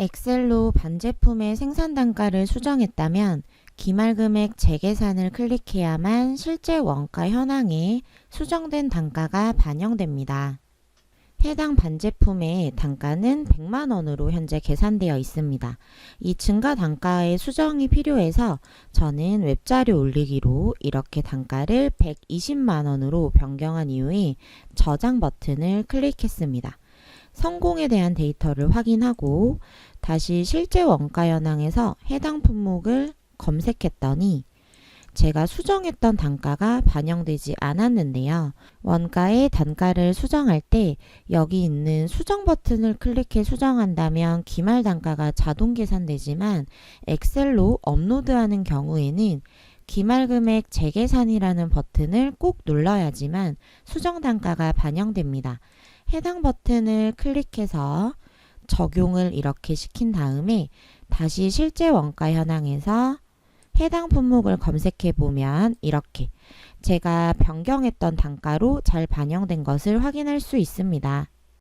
엑셀로 반제품의 생산 단가를 수정했다면 기말 금액 재계산을 클릭해야만 실제 원가 현황에 수정된 단가가 반영됩니다. 해당 반제품의 단가는 100만 원으로 현재 계산되어 있습니다. 이 증가 단가의 수정이 필요해서 저는 웹자료 올리기로 이렇게 단가를 120만 원으로 변경한 이후에 저장 버튼을 클릭했습니다. 성공에 대한 데이터를 확인하고 다시 실제 원가 현황에서 해당 품목을 검색했더니 제가 수정했던 단가가 반영되지 않았는데요. 원가의 단가를 수정할 때 여기 있는 수정 버튼을 클릭해 수정한다면 기말 단가가 자동 계산되지만 엑셀로 업로드하는 경우에는 기말 금액 재계산이라는 버튼을 꼭 눌러야지만 수정 단가가 반영됩니다. 해당 버튼을 클릭해서 적용을 이렇게 시킨 다음에 다시 실제 원가 현황에서 해당 품목을 검색해 보면 이렇게 제가 변경했던 단가로 잘 반영된 것을 확인할 수 있습니다.